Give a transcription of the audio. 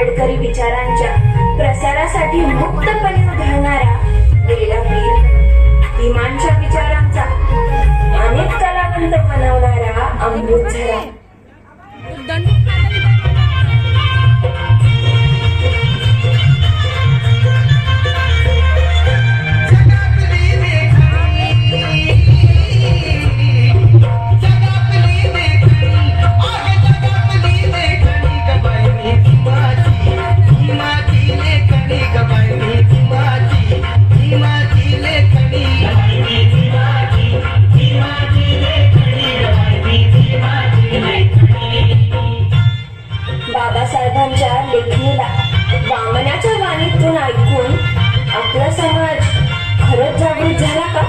आंबेडकरी विचारांच्या प्रसारासाठी मुक्तपणे उधळणारा वीर. भीमांच्या विचारांचा अनेक कलावंत बनवणारा अमृतझरा बाबासाहेबांच्या लेखणीला वामनाच्या वाणीतून ऐकून आपला समाज खरंच जागृत झाला का?